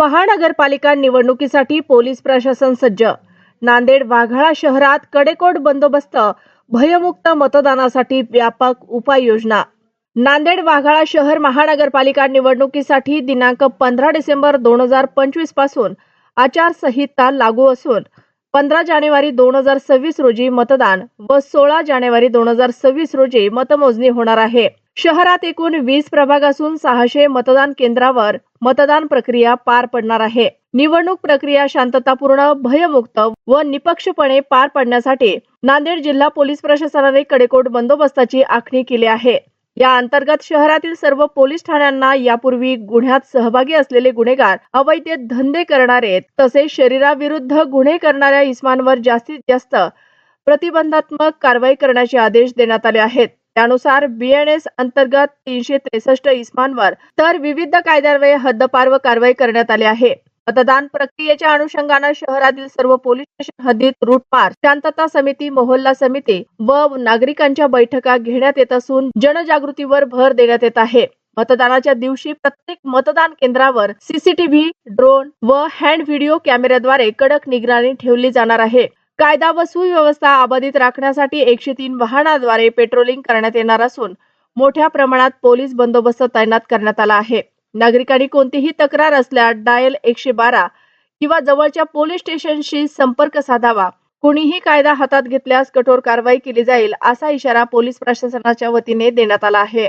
महानगरपालिका निवडणुकीसाठी पोलीस प्रशासन सज्ज. नांदेड वाघाळा शहरात कडेकोट बंदोबस्त भयमुक्त मतदानासाठी व्यापक उपाययोजना. नांदेड वाघाळा शहर महानगरपालिका निवडणुकीसाठी दिनांक पंधरा डिसेंबर दोन हजार पंचवीसपासून आचारसंहिता लागू असून पंधरा जानेवारी दोन हजार सव्वीस रोजी मतदान व सोळा जानेवारी दोन हजार सव्वीस रोजी मतमोजणी होणार आहे. शहरात एकूण वीस प्रभाग असून सहाशे मतदान केंद्रावर मतदान प्रक्रिया पार पडणार आहे. निवडणूक प्रक्रिया शांततापूर्ण भयमुक्त व निपक्षपणे पार पडण्यासाठी नांदेड जिल्हा पोलीस प्रशासनाने कडेकोट बंदोबस्ताची आखणी केली आहे. या अंतर्गत शहरातील सर्व पोलीस ठाण्यांना यापूर्वी गुन्ह्यात सहभागी असलेले गुन्हेगार अवैध धंदे करणारे तसेच शरीराविरुद्ध गुन्हे करणाऱ्या इस्मांवर जास्तीत जास्त प्रतिबंधात्मक कारवाई करण्याचे आदेश देण्यात आले आहेत. त्यानुसार बीएनएस अंतर्गत तीनशे त्रेसष्ट इस्मांवर तर विविध कायद्यान्वये हद्दपार व कारवाई करण्यात आली आहे. मतदान प्रक्रियेच्या अनुषंगानं शहरातील सर्व पोलीस स्टेशन हद्दीत रूटमार शांतता समिती मोहल्ला समिती व नागरिकांच्या बैठका घेण्यात येत असून जनजागृतीवर भर देण्यात येत आहे. मतदानाच्या दिवशी प्रत्येक मतदान केंद्रावर सीसीटीव्ही ड्रोन व हँड व्हिडिओ कॅमेऱ्याद्वारे कडक निगराणी ठेवली जाणार आहे. कायदा व सुव्यवस्था अबाधित राखण्यासाठी एकशे तीन वाहनाद्वारे पेट्रोलिंग करण्यात येणार असून मोठ्या प्रमाणात पोलीस बंदोबस्त तैनात करण्यात आला आहे. नागरिकांनी कोणतीही तक्रार असल्यास डायल एकशे बारा किंवा जवळच्या पोलीस स्टेशनशी संपर्क साधावा. कोणीही कायदा हातात घेतल्यास कठोर कारवाई केली जाईल असा इशारा पोलीस प्रशासनाच्या वतीने देण्यात आला आहे.